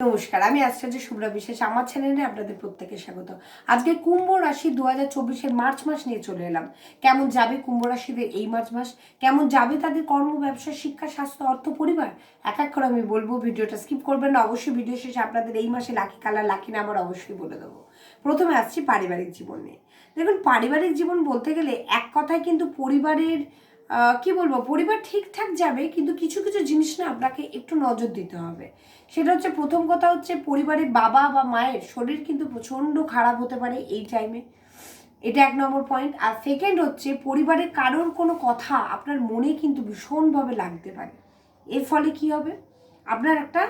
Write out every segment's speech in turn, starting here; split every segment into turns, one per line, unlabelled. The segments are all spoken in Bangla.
নমস্কার, আমি আশ্চর্য শুভ্রা বিশেষ আমার চ্যানেলে আপনাদের প্রত্যেকে স্বাগত। আজকে কুম্ভ রাশি দু হাজার মার্চ মাস নিয়ে চলে এলাম। কেমন যাবে কুম্ভ রাশিদের এই মার্চ মাস? কেমন যাবে তাদের কর্ম, ব্যবসা, শিক্ষা, স্বাস্থ্য, অর্থ, পরিবার? এক এক করে আমি বলব, ভিডিওটা স্কিপ করবেন না, অবশ্যই ভিডিও শেষে আপনাদের এই মাসে লাকি কালার লাকি নাম্বার অবশ্যই বলে দেবো। প্রথমে আসছি পারিবারিক জীবন নিয়ে। দেখুন, পারিবারিক জীবন বলতে গেলে এক কথায় কিন্তু পরিবারের কি বলব, পরিবার ঠিকঠাক যাবে, কিন্তু কিছু কিছু জিনিস না আপনাকে একটু নজর দিতে হবে। সেটা হচ্ছে প্রথম কথা হচ্ছে পরিবারের বাবা বা মায়ের শরীর কিন্তু প্রচণ্ড খারাপ হতে পারে এই টাইমে এটা এক নম্বর পয়েন্ট আর সেকেন্ড হচ্ছে পরিবারের কারোর কোনো কথা আপনার মনে কিন্তু ভীষণভাবে লাগতে পারে। এর ফলে কি হবে? আপনার একটা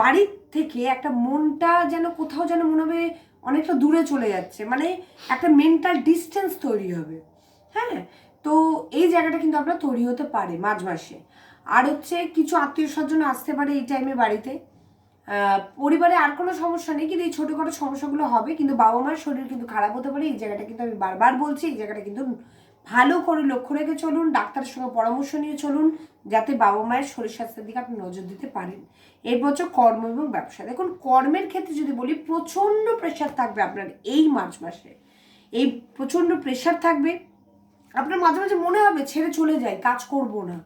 বাড়ির থেকে একটা মনটা যেন কোথাও যেন মনে হবে অনেকটা দূরে চলে যাচ্ছে। মানে একটা মেন্টাল ডিস্টেন্স তৈরি হবে। হ্যাঁ? তো এই জায়গাটা কিন্তু আপনার তৈরি হতে পারে মাঝ মাসে। আর হচ্ছে কিছু আত্মীয় স্বজন আসতে পারে এই টাইমে বাড়িতে। পরিবারে আর কোনো সমস্যা নেই, কিন্তু এই ছোটোখাটো সমস্যাগুলো হবে, কিন্তু বাবা মার শরীর কিন্তু খারাপ হতে পারে। এই জায়গাটা কিন্তু আমি বারবার বলছি, এই জায়গাটা কিন্তু ভালো করে লক্ষ্য রেখে চলুন, ডাক্তারের সঙ্গে পরামর্শ নিয়ে চলুন, যাতে বাবা মায়ের শরীর স্বাস্থ্যের দিকে আপনি নজর দিতে পারেন। এরপর হচ্ছে কর্ম এবং ব্যবসা। দেখুন, কর্মের ক্ষেত্রে যদি বলি, প্রচণ্ড প্রেশার থাকবে আপনার এই মার্চ মাসে। এই প্রচণ্ড প্রেশার থাকবে আপনার মাঝে মাঝে মনে হবে, ছেড়ে চলে যাই, কাজ করব না।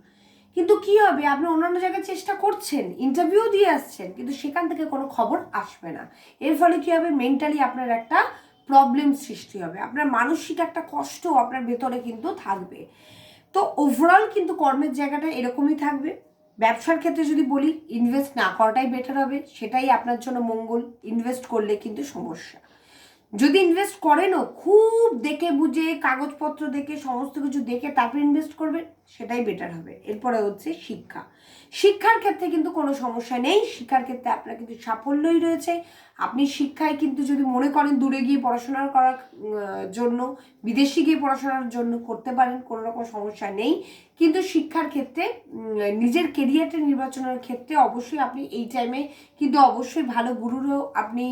কিন্তু কি হবে? আপনি অন্যান্য জায়গায় চেষ্টা করছেন ইন্টারভিউ দিয়ে আসছেন, কিন্তু সেখান থেকে কোনো খবর আসবে না। এর ফলে কি হবে? মেন্টালি আপনার একটা প্রবলেম সৃষ্টি হবে। আপনার মানসিক একটা কষ্ট আপনার ভেতরে কিন্তু থাকবে। তো ওভারঅল কিন্তু কর্মের জায়গাটা এরকমই থাকবে। ব্যবসার ক্ষেত্রে যদি বলি ইনভেস্ট না করাটাই বেটার হবে। সেটাই আপনার জন্য মঙ্গল। ইনভেস্ট করলে কিন্তু সমস্যা। যদি ইনভেস্ট করেনও, খুব দেখে বুঝে, কাগজপত্র দেখে, সমস্ত কিছু দেখে তারপর ইনভেস্ট করবেন সেটাই বেটার হবে। এরপরে হচ্ছে শিক্ষা। শিক্ষার ক্ষেত্রে কিন্তু কোনো সমস্যা নেই। শিক্ষার ক্ষেত্রে আপনার কিন্তু সাফল্যই রয়েছে। আপনি শিক্ষায় কিন্তু যদি মনে করেন দূরে গিয়ে পড়াশোনা করার জন্য, বিদেশে গিয়ে পড়াশোনার জন্য করতে পারেন, কোনো রকম সমস্যা নেই। কিন্তু শিক্ষার ক্ষেত্রে নিজের কেরিয়ারটা নির্বাচনের ক্ষেত্রে অবশ্যই আপনি এই টাইমে কিন্তু অবশ্যই ভালো গুরুরও আপনি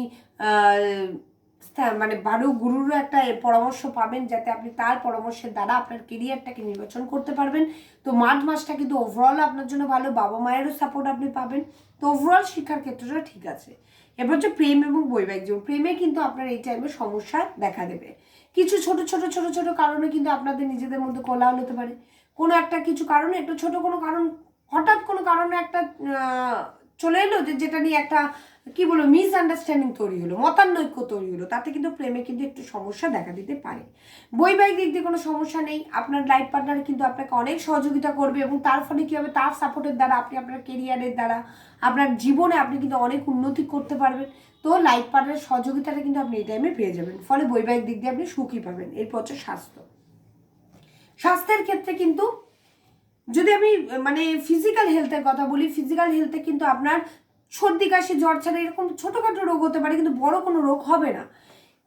মানে ভালো গুরুরও একটা পরামর্শ পাবেন যাতে আপনি তার পরামর্শের দ্বারা আপনার কেরিয়ারটাকে নির্বাচন করতে পারবেন। তো মার্চ মাসটা কিন্তু ওভারঅল আপনার জন্য ভালো, বাবা মায়েরও সাপোর্ট আপনি পাবেন। তো ওভারঅল শিক্ষার ক্ষেত্রটা ঠিক আছে। এবার হচ্ছে প্রেম এবং বৈবাহিক জীবন। প্রেমে কিন্তু আপনার এই টাইমে সমস্যা দেখা দেবে। কিছু ছোট ছোট ছোট ছোট কারণে কিন্তু আপনাদের নিজেদের মধ্যে কোলাহল হতে পারে। কোনো একটা কিছু কারণে, একটু ছোট কোনো কারণ, হঠাৎ কোনো কারণে একটা চলে এলো যে যেটা নিয়ে একটা, কি বলব মিসআন্ডারস্ট্যান্ডিং তৈরি হলো, মতানৈক্য তৈরি হলো। তাতে কিন্তু প্রেমে কিন্তু একটু সমস্যা দেখা দিতে পারে। বৈবাহিক দিক দিয়ে কোনো সমস্যা নেই, আপনার লাইফ পার্টনার কিন্তু আপনাকে অনেক সহযোগিতা করবে এবং তার ফলে কী হবে? তার সাপোর্টের দ্বারা, আপনি আপনার কেরিয়ারের দ্বারা, আপনার জীবনে আপনি কিন্তু অনেক উন্নতি করতে পারবেন। তো লাইফ পার্টনারের সহযোগিতাটা কিন্তু আপনি এই টাইমে পেয়ে যাবেন। ফলে বৈবাহিক দিক দিয়ে আপনি সুখী পাবেন। এরপর হচ্ছে স্বাস্থ্য। স্বাস্থ্যের ক্ষেত্রে কিন্তু যদি আমি মানে ফিজিক্যাল হেলথের কথা বলি ফিজিক্যাল হেলথে কিন্তু আপনার সর্দি, কাশি, জ্বর ছাড়া এরকম ছোটোখাটো রোগ হতে পারে, কিন্তু বড় কোনো রোগ হবে না।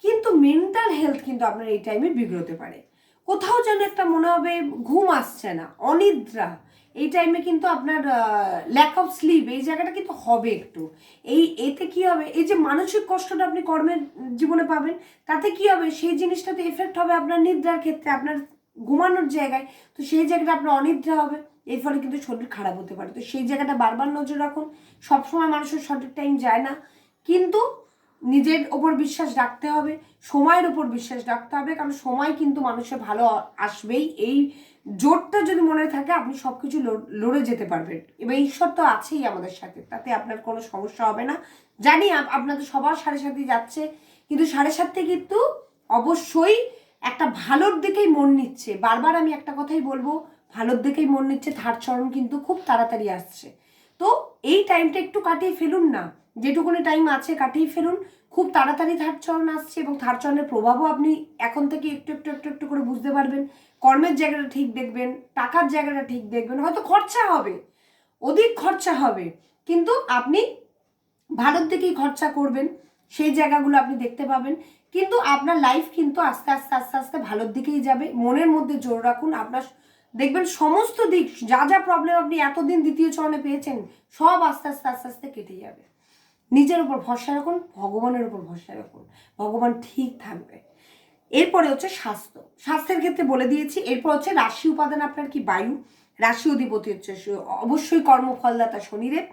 কিন্তু মেন্টাল হেলথ কিন্তু আপনার এই টাইমে বিগড়তে পারে। কোথাও যেন একটা মনে হবে ঘুম আসছে না, অনিদ্রা। এই টাইমে কিন্তু আপনার ল্যাক অফ স্লিপ এই জায়গাটা কিন্তু হবে একটু। এই, এতে কি হবে? এই যে মানসিক কষ্টটা আপনি কর্মের জীবনে পাবেন, তাতে কি হবে? সেই জিনিসটাতে এফেক্ট হবে আপনার নিদ্রার ক্ষেত্রে, আপনার ঘুমানোর জায়গায়, তো সেই জায়গাটা আপনার অনিদ্রা হবে, এর ফলে কিন্তু শরীর খারাপ হতে পারে। তো সেই জায়গাটা বারবার নজর রাখুন। সবসময় মানুষের সঠিক টাইম যায় না। কিন্তু নিজের ওপর বিশ্বাস রাখতে হবে, সময়ের ওপর বিশ্বাস রাখতে হবে, কারণ সময় কিন্তু মানুষের ভালো আসবেই। এই জোরটা যদি মনে থাকে, আপনি সব কিছু লড়ে যেতে পারবেন। এবার ঈশ্বর তো আছেই আমাদের সাথে, তাতে আপনার কোনো সমস্যা হবে না। জানি আপনাদের সবার সাড়ে সাথে যাচ্ছে, কিন্তু সাড়ে সাথে কিন্তু অবশ্যই একটা ভালোর দিকেই মন নিচ্ছে। বারবার আমি একটা কথাই বলব, ভালোর দিকেই মন নিচ্ছে থার চরণ কিন্তু খুব তাড়াতাড়ি আসছে। তো এই টাইমটা একটু কাটিয়ে ফেলুন না। যেটুকুনি টাইম আছে কাটিয়ে ফেলুন। খুব তাড়াতাড়ি থার চরণ আসছে এবং থার চরণের প্রভাবও আপনি এখন থেকে একটু একটু একটু একটু করে বুঝতে পারবেন। কর্মের জায়গাটা ঠিক দেখবেন, টাকার জায়গাটা ঠিক দেখবেন, হয়তো খরচা হবে, অধিক খরচা হবে। কিন্তু আপনি ভারত থেকেই খরচা করবেন, সেই জায়গাগুলো আপনি দেখতে পাবেন। কিন্তু আপনার লাইফ কিন্তু আস্তে আস্তে আস্তে আস্তে ভালোর দিকেই যাবে। মনের মধ্যে জোর রাখুন। আপনার দেখবেন সমস্ত দিক, যা যা প্রবলেম আপনি এতদিন দ্বিতীয় চরণে পেয়েছেন, সব আস্তে আস্তে আস্তে আস্তে কেটে যাবে। নিজের উপর ভরসা রাখুন, ভগবানের উপর ভরসা রাখুন। ভগবান ঠিক থাকবে। এরপরে হচ্ছে স্বাস্থ্য। স্বাস্থ্যের ক্ষেত্রে বলে দিয়েছি, এরপর হচ্ছে রাশি উপাদান আপনার কি? বায়ু। রাশি অধিপতি হচ্ছে অবশ্যই কর্মফলদাতা শনিদেব।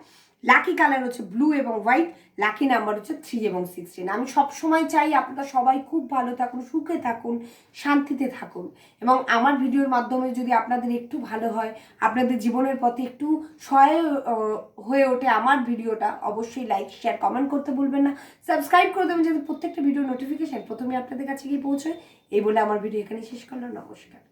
লাকি কালার হচ্ছে ব্লু এবং হোয়াইট লাকি নাম্বার হচ্ছে থ্রি এবং সিক্সটিন আমি সব সময় চাই আপনারা সবাই খুব ভালো থাকুন, সুখে থাকুন, শান্তিতে থাকুন। এবং আমার ভিডিওর মাধ্যমে যদি আপনাদের একটু ভালো হয়, আপনাদের জীবনের পথে একটু সহায় হয়ে ওঠে আমার ভিডিওটা, অবশ্যই লাইক শেয়ার কমেন্ট করতে ভুলবেন না। সাবস্ক্রাইব করে দেবেন যাতে প্রত্যেকটা ভিডিও নোটিফিকেশন প্রথমে আপনাদের কাছে গিয়ে পৌঁছয়। এই বলে আমার ভিডিও এখানে শেষ করলাম। নমস্কার।